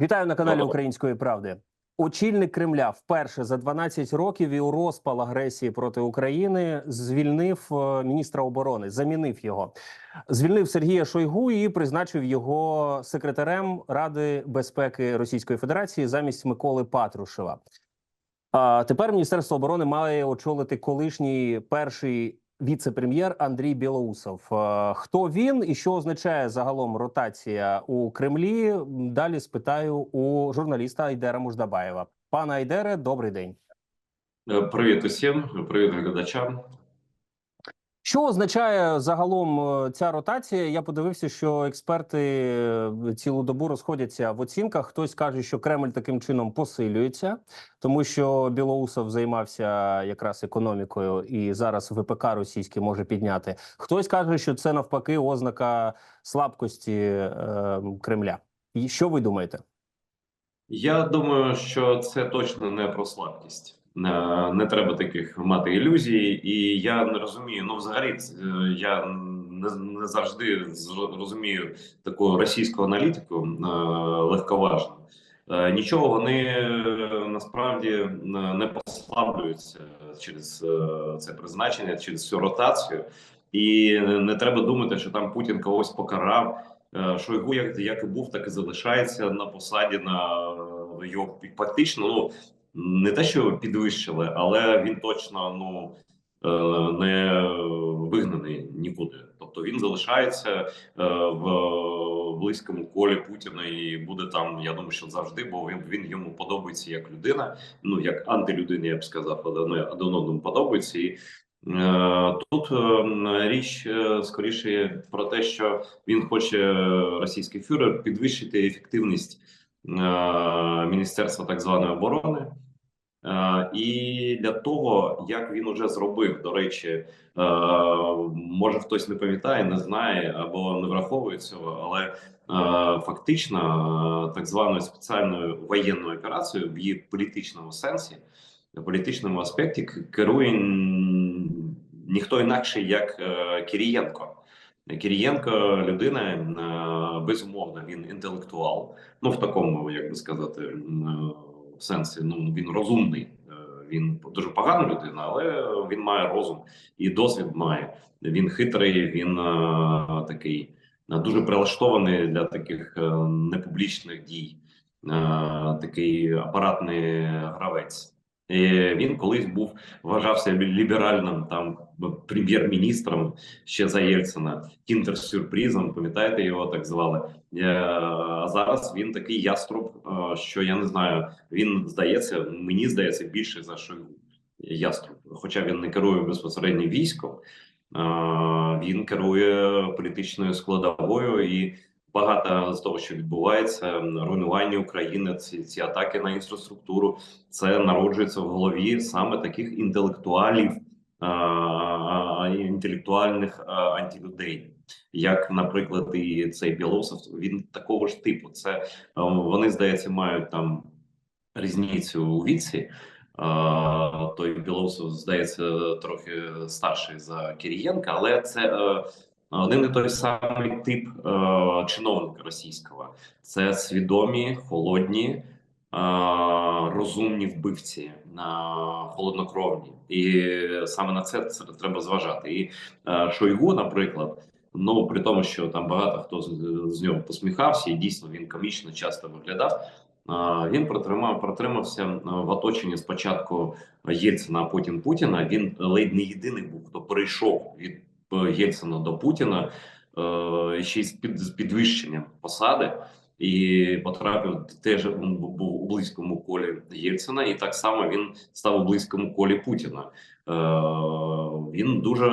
Вітаю на каналі Української правди. Очільник Кремля вперше за 12 років і у розпал агресії проти України звільнив е, міністра оборони, замінив його. Звільнив Сергія Шойгу і призначив його секретарем Ради безпеки Російської Федерації замість Миколи Патрушева. А тепер Міністерство оборони має очолити колишній перший віце-прем'єр Андрій Білоусов. Е, Хто він і що означає загалом ротація у Кремлі? Далі спитаю у журналіста Айдера Муждабаєва. Пане Айдере, добрий день. Е, Привіт усім, привіт глядачам. Що означає загалом е, ця ротація? Я подивився, що експерти е, цілу добу розходяться в оцінках. Хтось каже, що Кремль таким чином посилюється, тому що Білоусов займався якраз економікою, і зараз ВПК російське може підняти. Хтось каже, що це навпаки ознака слабкості е, Кремля. І що ви думаєте? Я думаю, що це точно не про слабкість. Не, не треба таких мати ілюзій, і я не розумію. Ну, взагалі, е, я не, не завжди розумію таку російську аналітику е, легковажно. Е, нічого вони е, насправді е, не послаблюються через е, це призначення, через цю ротацію. І не треба думати, що там Путін когось покарав. Е, Шойгу, як, як і був, так і залишається на посаді на е, його фактично. Ну не те, що підвищили, але він точно ну е, не вигнаний нікуди. Тобто він залишається е, в близькому колі Путіна і буде там. Я думаю, що завжди, бо він, він йому подобається як людина. Ну як антилюдина, я б сказав, але один одному подобається і. Е, Тут річ скоріше про те, що він хоче російський фюрер підвищити ефективність міністерства так званої оборони. Е, І для того, як він уже зробив, до речі, е, може хтось не пам'ятає, не знає або не враховує цього, але е, фактично так званою спеціальною воєнною операцією в її політичному сенсі, в політичному аспекті керує ніхто інакше, як е, Кірієнко. Людина безумовно, він інтелектуал. Ну в такому, як би сказати, сенсі. Ну він розумний. Е, Він дуже погана людина, але він має розум і досвід має. Він хитрий, він е, такий е, дуже прилаштований для таких е, непублічних дій, е, такий апаратний гравець. Він колись був вважався ліберальним там прем'єр-міністром ще за Єльцина, кінтер-сюрпризом. Пам'ятаєте, його так звали. Е, А зараз він такий яструб, е, що я не знаю. Він здається, мені здається, більше за Шойгу. Яструб, хоча він не керує безпосередньо військом, е, він керує політичною складовою і. Багато з того, що відбувається, руйнування України, ці, ці атаки на інфраструктуру, це народжується в голові саме таких інтелектуалів, інтелектуальних антилюдей, як, наприклад, і цей Білосов, він такого ж типу. Це вони, здається, мають там різницю у віці. Той Білоусов, здається, трохи старший за Кирієнка, але це е, один і той самий тип е, чиновника російського. Це свідомі, холодні, е, розумні вбивці, е, холоднокровні, і саме на це, треба зважати. І е, Шойгу, наприклад, ну при тому, що там багато хто з, з нього посміхався, і дійсно він комічно часто виглядав. е, Він протримав протримався е, в оточенні спочатку Єльцина, а потім Путіна. Він ледь не єдиний був, хто перейшов від Єльцина до Путіна е, ще й з підвищенням посади, і потрапив теж був у близькому колі Єльцина, і так само він став у близькому колі Путіна. Е, Він дуже,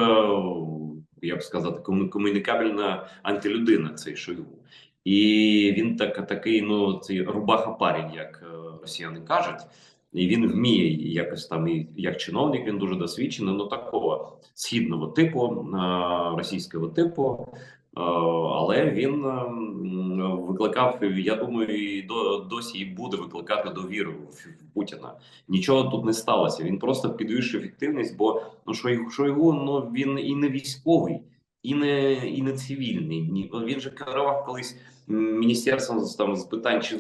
як сказати, кому- комунікабельна антилюдина, цей Шойгу. І він так, такий, ну, цей рубаха парень, як е, росіяни кажуть. І він вміє якось там, і як чиновник, він дуже досвідчений, ну такого східного типу, е, російського типу. Е, Але він ем, викликав, я думаю, і до досі і буде викликати довіру в Путіна. Нічого тут не сталося. Він просто підвищує ефективність, бо ну Шойгу, Шойгу ну він і не військовий, і не і не цивільний. Ні, він же керував колись міністерством там з питань чи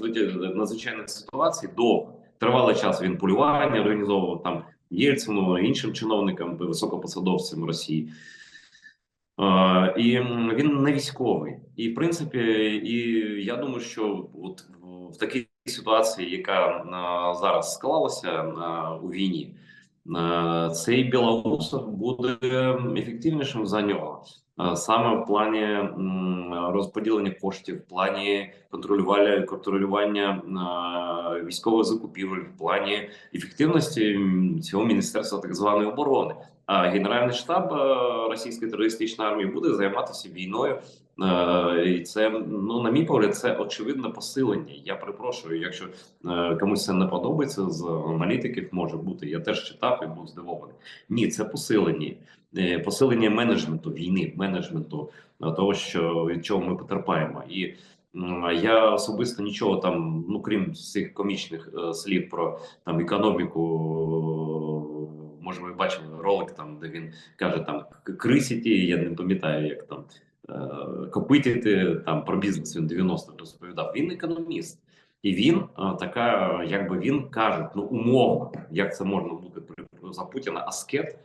надзвичайних ситуацій довго тривалий час він полювання організовував там Єльцину, іншим чиновникам, високопосадовцям Росії. Е, І він не військовий, і в принципі, і я думаю, що от в- такій ситуації, яка е, зараз склалася е, у війні, цей Білоусов буде ефективнішим за нього. Е, Саме в плані розподілення коштів, в плані контролювання контролювання е, військових закупівель, в плані ефективності цього міністерства так званої оборони. А Генеральний штаб е, російської терористичної армії буде займатися війною. Е, І це ну на мій погляд, це очевидне посилення. Я перепрошую, якщо е, комусь це не подобається з аналітиків, може бути. Я теж читав і був здивований. Ні, це посилення, Е, посилення менеджменту війни, менеджменту того, що від чого ми потерпаємо, і я особисто нічого там, ну крім цих комічних слів про там економіку. Може, ви бачили ролик там, де він каже там «К- крисіті, я не пам'ятаю, як там копитіти там про бізнес. Він 90 розповідав. Він економіст, і він е, така, якби він каже, ну умовно, як це можна бути за Путіна аскет.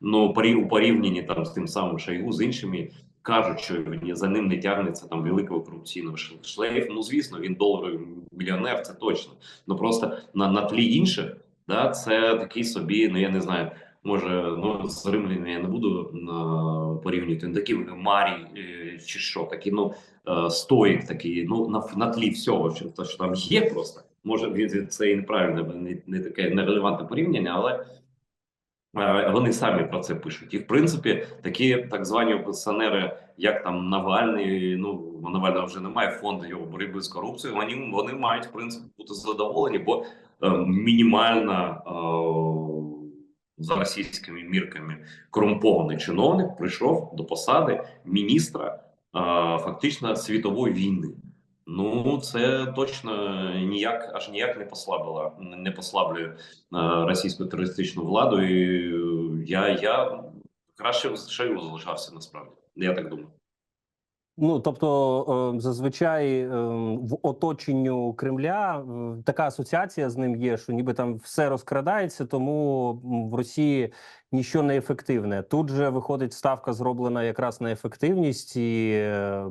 Ну порі у порівнянні там з тим самим Шойгу, з іншими кажуть, що за ним не тягнеться там великого корупційного ш- шлейфу. Ну звісно, він доларовий мільйонер, це точно. Ну просто на, на тлі інших, да, це такий собі, ну я не знаю. Може, ну з римлянами я не буду е, порівнювати. Ну, такі Марій е, чи що, такі, ну е, стоїк такий, ну на, на тлі всього, що, то, що там є просто. Може, це і неправильне, не, не таке нерелевантне порівняння, але Вони самі про це пишуть, і в принципі такі так звані опозиціонери, як там Навальний, ну Навального вже немає фонду його боротьби з корупцією. Вони вони мають в принципі бути задоволені, бо е, мінімально е, за російськими мірками корумпований чиновник прийшов до посади міністра е, фактично світової війни. Ну це точно ніяк аж ніяк не послабило, не послаблює е, російську терористичну владу. І я, я краще в залишався насправді. Я так думаю. Ну тобто, е, зазвичай е, в оточенню Кремля е, така асоціація з ним є, що ніби там все розкрадається, тому в Росії нічого не ефективне. Тут же виходить ставка зроблена якраз на ефективність, і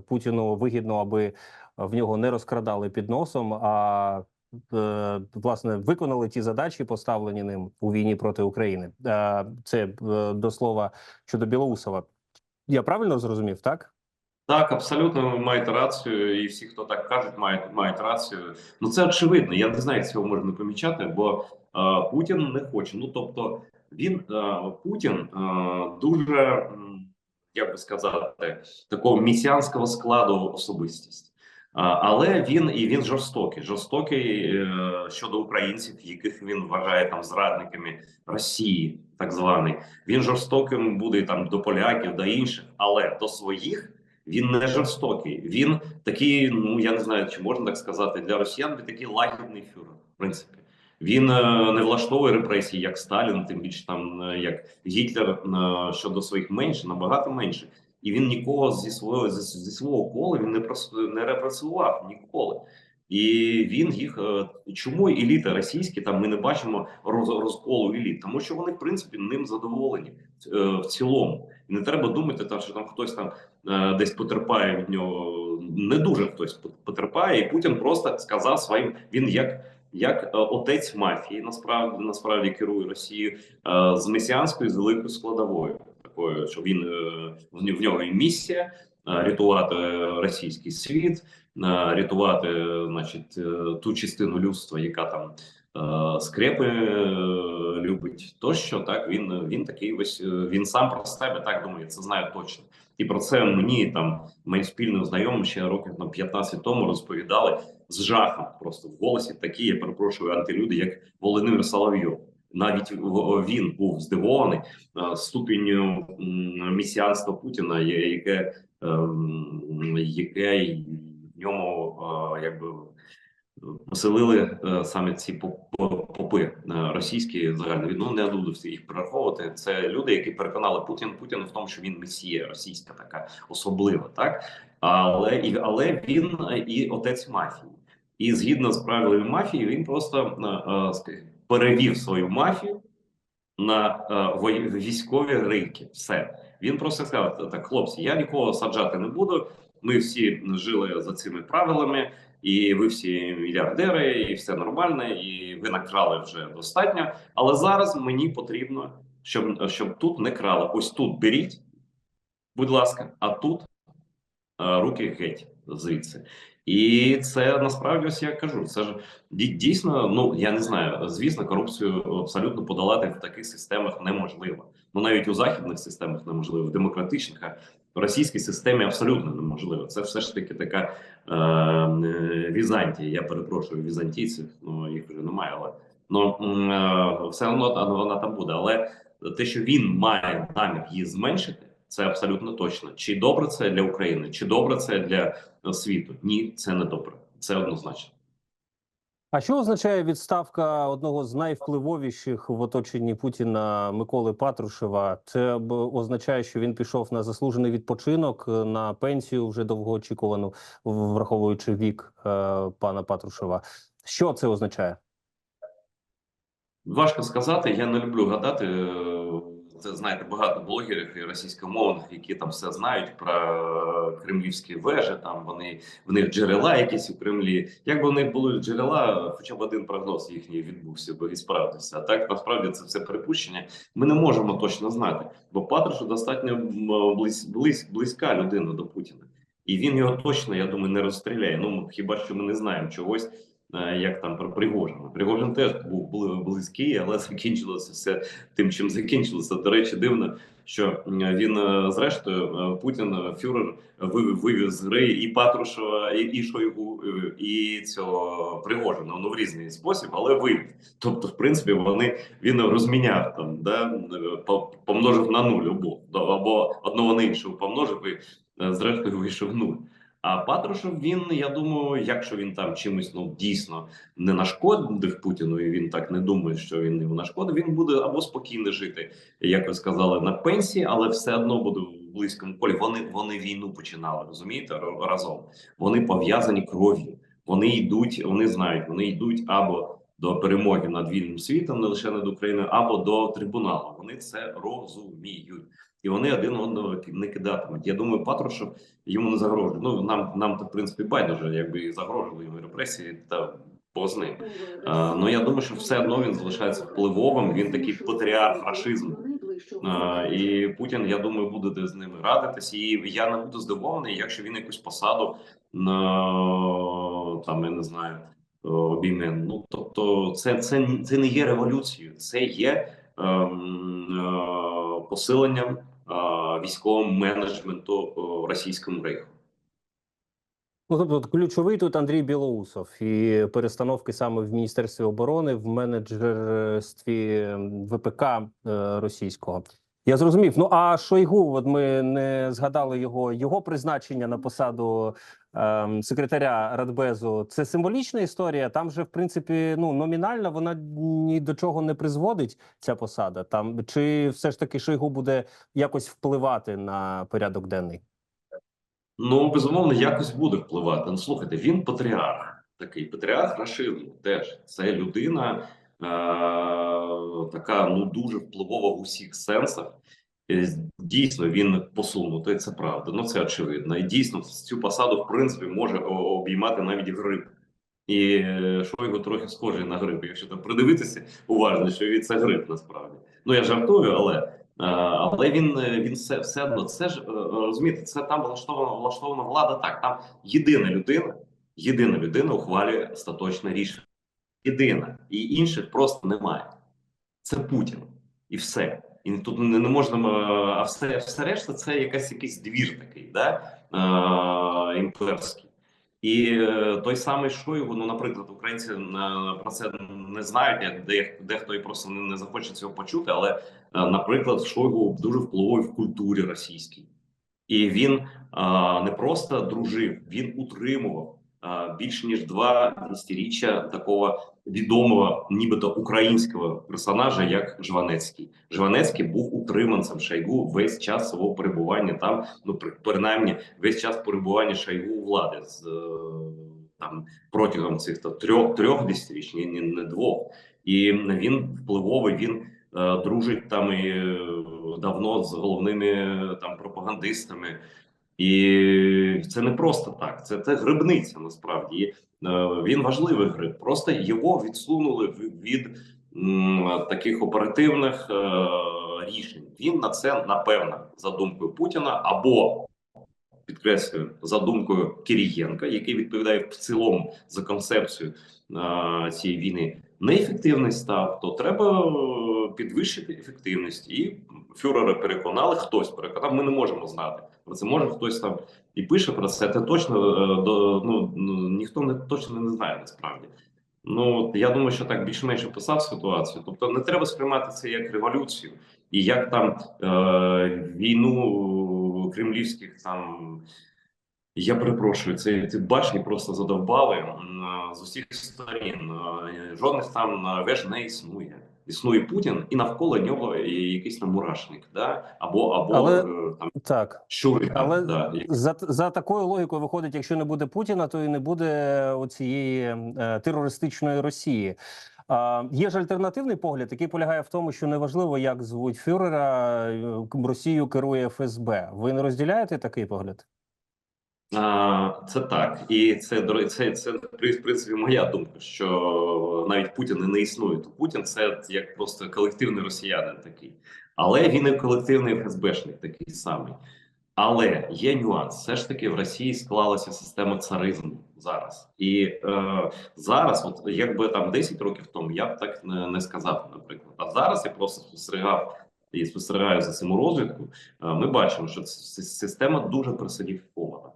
Путіну вигідно, аби в нього не розкрадали під носом. а Власне, виконали ті задачі, поставлені ним у війні проти України. Це до слова щодо Білоусова. Я правильно зрозумів, так? Так, абсолютно ви маєте рацію, і всі, хто так кажуть, мають мають рацію. Ну це очевидно. Я не знаю, як цього можна помічати, бо е, Путін не хоче. Ну тобто, він е, Путін е, дуже як би сказати, такого місіанського складу особистість. А, Але він і він жорстокий, жорстокий е, щодо українців, яких він вважає там зрадниками Росії, так званий. Він жорстоким буде там до поляків, до інших, але до своїх він не жорстокий. Він такий, ну я не знаю, чи можна так сказати, для росіян він такий лагідний фюрер, в принципі. Він е, не влаштовує репресії, як Сталін, тим більше там е, як Гітлер е, щодо своїх менше, набагато менше. І він нікого зі свого зі, зі свого кола він не прос, не репресував ніколи. І він їх е, чому еліта російські там ми не бачимо роз, розколу еліт, тому що вони в принципі ним задоволені е, в цілому. І не треба думати, що там хтось там десь потерпає від нього. Не дуже хтось потерпає, і Путін просто сказав своїм. Він як як е, отець мафії, насправді насправді керує Росією е, з месіанською з великою складовою, такою, що він е, в нього- і місія е, рятувати російський світ, е, рятувати, значить, е, ту частину людства, яка там. е, Скрепи е, любить тощо, так він він такий ось е, він сам про себе так думає. Це знає точно, і про це мені там моїм спільним знайомим ще років на 15 тому розповідали з жахом. Просто в голосі такі, я перепрошую, антилюди, як Володимир Соловйов. Навіть він був здивований е, ступінню м, месіанства Путіна, яке ем, яке в ньому е, якби поселили е, саме ці поп- попи е, російські загальні ну не буду всі їх перераховувати. Це люди, які переконали Путін Путін в тому, що він месія російська така особлива, так Але і але він е, і отець мафії. І згідно з правилами мафії, він просто перевів свою мафію на військові ринки. Все він просто сказав: так, хлопці, я нікого саджати не буду. Ми всі жили за цими правилами, і ви всі мільярдери, і все нормально, і ви накрали вже достатньо. Але зараз мені потрібно, щоб, щоб тут не крали. Ось тут беріть, будь ласка, а тут е, руки геть звідси. І це насправді ось я кажу. Це ж дійсно, ну я не знаю. Звісно, корупцію абсолютно подолати в таких системах неможливо. Ну навіть у західних системах неможливо, в демократичних, а в російській системі абсолютно неможливо. Це все ж таки така е, е, Візантія. Я перепрошую візантійців, ну їх вже немає, але ну е, все одно та- вона там буде. Але те, що він має намір її зменшити, це абсолютно точно. Чи добре це для України, чи добре це для світу? Ні, це не добре. Це однозначно. А що означає відставка одного з найвпливовіших в оточенні Путіна Миколи Патрушева? Це означає, що він пішов на заслужений відпочинок е, на пенсію вже довгоочікувану, враховуючи вік е, пана Патрушева. Що це означає? Важко сказати. Я не люблю гадати. Це знаєте багато блогерів і російськомовних, які там все знають про кремлівські вежі. Там вони в них джерела якісь у Кремлі. Якби в них були джерела, хоча б один прогноз їхній відбувся би і справдився. А так насправді це все припущення. Ми не можемо точно знати, бо Патрушев достатньо близь, близь, близька людина до Путіна, і він його точно, я думаю, не розстріляє. Ну хіба що ми не знаємо чогось. Е, Як там про Пригожина. Пригожин теж був бли- близький, але закінчилося все тим, чим закінчилося. До речі, дивно, що він е, зрештою е, Путін фюрер вивів, з гри і Патрушева, і, і Шойгу, і цього Пригожина ну в різний спосіб, але вивів. Тобто, в принципі, вони він розміняв там, да помножив на нуль обох або одного на іншого помножив і зрештою вийшов нуль. А Патрушев він, я думаю, якщо він там чимось ну дійсно не нашкодив Путіну, і він так не думає, що він йому нашкодив, він буде або спокійно жити, як ви сказали, на пенсії, але все одно буде в близькому полі. Вони вони війну починали, розумієте, ра- разом. Вони пов'язані кров'ю. Вони йдуть, вони знають, вони йдуть або до перемоги над вільним світом, не лише над Україною, або до трибуналу. Вони це розуміють. І вони один одного не кидатимуть. Я думаю, Патрушев йому не загрожує. Ну нам нам в принципі байдуже, якби загрожували йому репресії та з ним. Ну я думаю, що все одно він залишається впливовим. Він такий патріарх фашизму. А, і Путін, я думаю, буде з ними радитись. І я не буду здивований, якщо він якусь посаду на там я не знаю обійме. Ну тобто, це це, це не є революцією, це є ем, е, посиленням військового менеджменту е, російському рейху. Ну, тобто, ключовий тут Андрій Білоусов і перестановки саме в Міністерстві оборони в менеджерстві ВПК е, російського. Я зрозумів. Ну а Шойгу, от ми не згадали його його призначення на посаду ем, секретаря Радбезу. Це символічна історія. Там же, в принципі, ну номінально вона ні до чого не призводить. Ця посада там чи все ж таки Шойгу буде якось впливати на порядок денний? Ну, безумовно, якось буде впливати. Ну, слухайте, він патріарх, такий патріарх расизму теж. Це людина така ну дуже впливова в усіх сенсах. Е, Дійсно, він посунутий, це правда. Ну це очевидно. І дійсно цю посаду, в принципі, може обіймати навіть грип. І е, Шойгу трохи схожий на грип. Якщо там придивитися уважно, що він це грип насправді. Ну я жартую, але. Е, Але він е, він все все одно це ж е, розумієте, це там влаштована влаштована влада. Так там єдина людина, єдина людина ухвалює остаточне рішення. Єдина і інших просто немає. Це Путін і все. І тут не, не можна. е, А все, все решта це якась якийсь двір такий, да? е, імперський. І е, той самий Шойгу, ну, наприклад, українці е, про це не знають, як де, дехто і просто не, не захоче цього почути. Але, наприклад, Шойгу дуже впливовий в культурі російській, і він е, не просто дружив, він утримував більш ніж два десятиріччя такого відомого, нібито українського персонажа, як Жванецький. Жванецький був утриманцем Шойгу весь час свого перебування там. Ну при- принаймні весь час перебування Шойгу у влади з е, там протягом цих то трьох трьох десятиріч, ні, ні, не двох. І він впливовий. Він е, дружить там і е, давно з головними там пропагандистами. І це не просто так. Це, це грибниця насправді. Е, він важливий гриб. Просто його відсунули від м, таких оперативних е, рішень. Він на це напевно за думкою Путіна або підкреслюю за думкою Кирієнка, який відповідає в цілому за концепцію е, цієї війни, неефективний став, то треба е, підвищити ефективність. І фюрери переконали, хтось переконав. Ми не можемо знати про це. Може хтось там і пише про це. Це точно е, ну, ну ніхто не точно не знає насправді. Ну я думаю, що так більш-менш описав ситуацію. Тобто не треба сприймати це як революцію і як там е, війну кремлівських там. Я перепрошую, це ці башні просто задовбали з усіх сторін. Жодних там веж не існує. Існує Путін, і навколо нього якийсь там мурашник, да? або або Але- е, там Так. щури. Але да. за, за такою логікою виходить, якщо не буде Путіна, то і не буде оцієї е, терористичної Росії. А, є ж альтернативний погляд, який полягає в тому, що неважливо, як звуть фюрера, е, Росію керує ФСБ. Ви не розділяєте такий погляд? Це так, і це це, це в принципі моя думка, що навіть Путін не існує. То Путін це як просто колективний росіянин такий, але він і колективний ФСБшник такий самий. Але є нюанс. Все ж таки в Росії склалася система царизму зараз, і е, зараз, от якби там 10 років тому, я б так не, не сказав, наприклад. А зараз я просто спостерігав і спостерігаю за цим розвитку. Е, ми бачимо, що система дуже персоніфікована.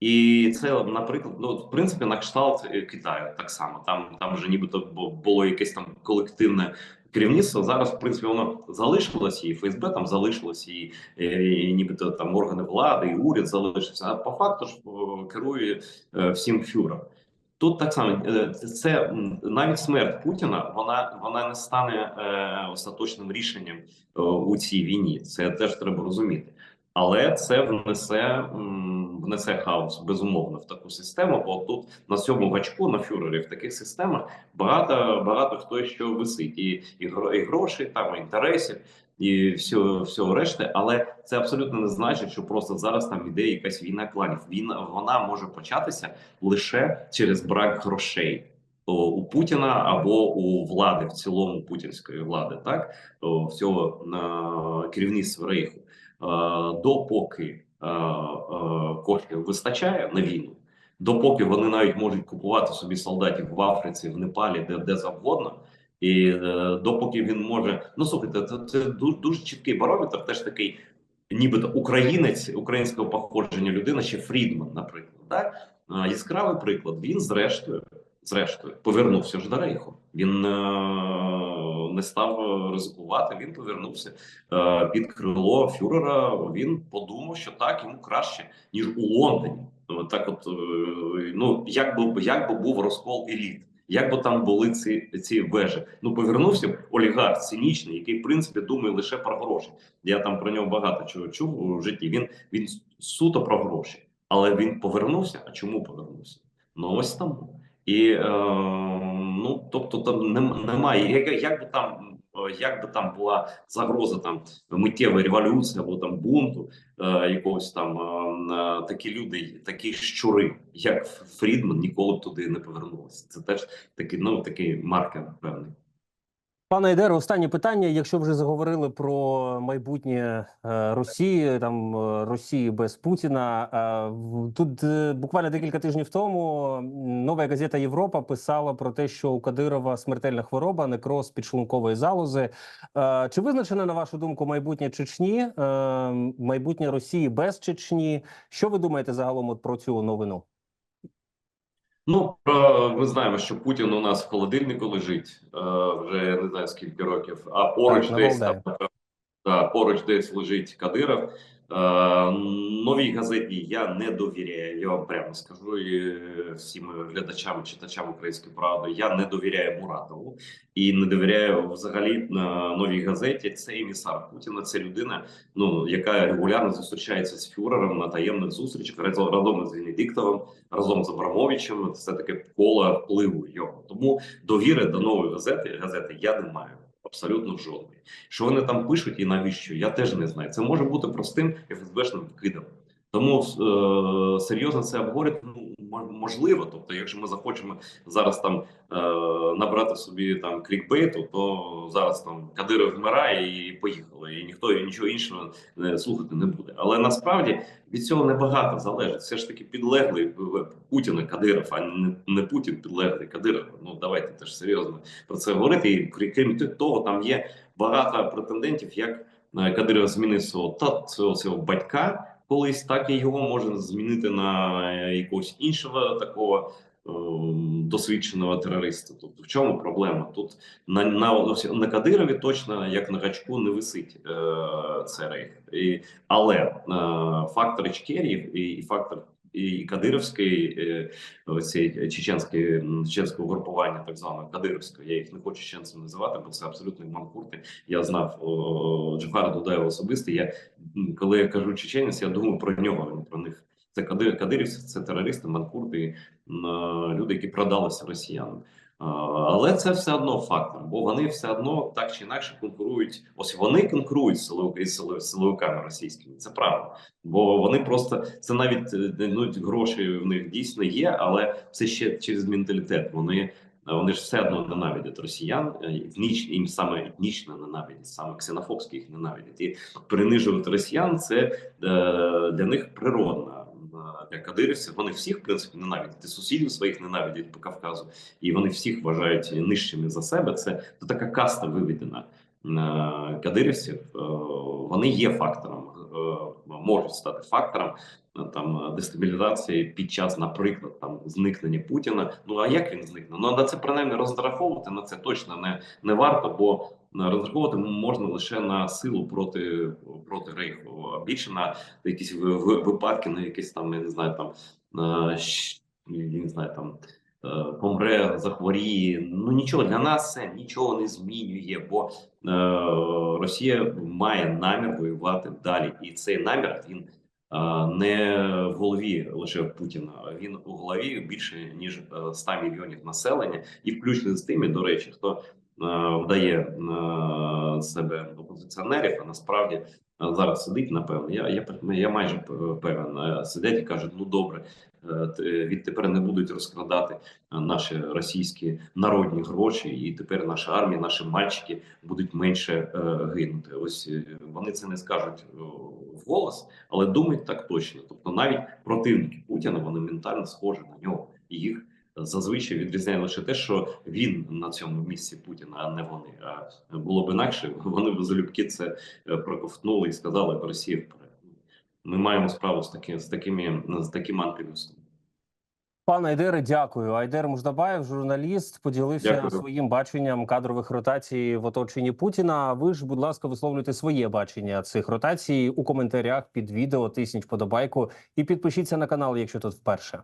І це, наприклад, ну в принципі, на кшталт е, Китаю так само. Там там вже нібито було якесь там колективне керівництво. Зараз, в принципі, воно залишилось, і ФСБ там залишилось, і, і, і нібито там органи влади, і уряд залишився. А по факту ж керує е, всім фюрер. Тут так само це навіть смерть Путіна. Вона вона не стане е, остаточним рішенням е, у цій війні. Це теж треба розуміти. Але це внесе м, внесе хаос безумовно в таку систему. Бо тут на цьому гачку на фюрері в таких системах багато багато хто що висить, і і, і грошей, там і інтересів, і всього, всього решти. Але це абсолютно не значить, що просто зараз там іде якась війна кланів. Війна вона може початися лише через брак грошей. У Путіна або у влади в цілому путінської влади, так всього керівництва рейху. Допоки коштів вистачає на війну, допоки вони навіть можуть купувати собі солдатів в Африці, в Непалі, де, де завгодно. І е, допоки він може, ну слухайте, це, це дуже, дуже чіткий барометр, теж такий, нібито українець українського походження людина, ще Фрідман, наприклад. Так? Е, яскравий приклад. Він, зрештою, зрештою, повернувся ж до рейху. Він е, не став ризикувати. Він повернувся е, під крило фюрера. Він подумав, що так йому краще ніж у Лондоні. Так, от е, ну як би як би був розкол еліт. Як би там були ці ці вежі? Ну повернувся олігарх цинічний, який в принципі думає лише про гроші. Я там про нього багато чого чув у житті. Він він суто про гроші, але він повернувся. А чому повернувся? Ну ось тому. І е, ну тобто там нем- немає. Як, як би там е, як би там була загроза там миттєвої революції або там бунту е, якогось там е, е, такі люди, такі щури, як Фрідман, ніколи б туди не повернулися. Це теж такий, ну такий маркер певний. Пане Айдере, останнє питання. Якщо вже заговорили про майбутнє е, Росії, там е, Росії без Путіна, е, тут буквально декілька тижнів тому нова газета Європа писала про те, що у Кадирова смертельна хвороба, некроз підшлункової залози. Чи визначене на вашу думку майбутнє Чечні, майбутнє Росії без Чечні? Що ви думаєте загалом про цю новину? Ну про ми знаємо, що Путін у нас в холодильнику лежить е, вже я не знаю скільки років, а поруч Так, десь да, поруч десь лежить Кадиров. Новій газеті я не довіряю. Я вам прямо скажу і е, всім глядачам, читачам української правди. Я не довіряю Муратову і не довіряю взагалі е, новій газеті. Це емісар Путіна. Це людина, ну яка регулярно зустрічається з фюрером на таємних зустрічах разом з Венедиктовим, разом з Абрамовичем. Це таке коло впливу його. Тому довіри до нової газети газети я не маю. Абсолютно жодної. Що вони там пишуть і навіщо? Я теж не знаю. Це може бути простим ФСБшним вкидом. Тому е, серйозно це обговорити ну, можливо. Тобто, якщо ми захочемо зараз там е, набрати собі там клікбейту, то зараз там Кадиров вмирає і поїхали, і ніхто нічого іншого е, слухати не буде. Але насправді від цього небагато залежить. Все ж таки підлеглий Путіна Кадиров, а не, не Путін підлеглий Кадиров. Ну давайте теж серйозно про це говорити. І крім- крім того, там є багато претендентів, як е, Кадиров змінив свого та свого, свого батька колись, так і його можна змінити на е, якогось іншого такого. е, Досвідченого терориста, тобто в чому проблема? Тут на на, на Кадирові точно як на гачку не висить е, це рейх, і, але е, фактор Чкерів і, і фактор і Кадировський е, цієї чеченської м, чеченського групування, так званого Кадировського. Я їх не хочу чеченцем називати, бо це абсолютно манкурти. Я знав Джофара Дудаєва особисто. Я коли я кажу чеченець, я думаю про нього, а не про них. Це Кадир, кадирівці, це терористи, манкурти, люди, які продалися росіянам. Але це все одно фактор, бо вони все одно так чи інакше конкурують. Ось вони конкурують з силовиками російськими. Це правда, бо вони просто це навіть е, ну, гроші в них дійсно є, але це ще через менталітет. Вони вони ж все одно ненавидять росіян, етніч, їм саме етнічно ненавидять, саме ксенофобські їх ненавидять. І принижувати росіян це е, для них природно. Е, Для кадирівців вони всіх в принципі ненавидять і сусідів своїх ненавидять по Кавказу, і вони всіх вважають нижчими за себе. Це, це така каста виведена кадирівців. Е, Вони є фактором, е, можуть стати фактором е, там дестабілізації під час, наприклад, там зникнення Путіна. Ну а як він зникне? Ну на це принаймні розраховувати на це точно не, не варто, бо е, розраховувати можна лише на силу проти проти рейху, а більше на якісь ви- ви- випадки, на якісь там я не знаю, там е, я не знаю там. Е, Помре, захворіє. Ну нічого для нас це нічого не змінює, бо е, Росія має намір воювати далі, і цей намір він е, не в голові лише Путіна, він у голові більше ніж е, 100 мільйонів населення, і включно з тими, до речі, хто вдає себе опозиціонерів, а насправді зараз сидить. Напевно, я я я майже певен. е, Сидять і кажуть: ну добре, е, відтепер не будуть розкрадати е, наші російські народні гроші, і тепер наша армія, наші мальчики будуть менше е, гинути. Ось е, вони це не скажуть е, вголос, але думають так точно. Тобто, навіть противники Путіна вони ментально схожі на нього, їх зазвичай відрізняє лише те, що він на цьому місці Путіна, а не вони. А було б інакше, вони б залюбки це е, проковтнули і сказали Росія вперед. Ми маємо справу з таким з такими з таким антилюдством. Пане Айдере, дякую. Айдер Муждабаєв, журналіст, поділився Дякую. своїм баченням кадрових ротацій в оточенні Путіна. Ви ж, будь ласка, висловлюйте своє бачення цих ротацій у коментарях під відео. Тисніть подобайку і підпишіться на канал, якщо тут вперше.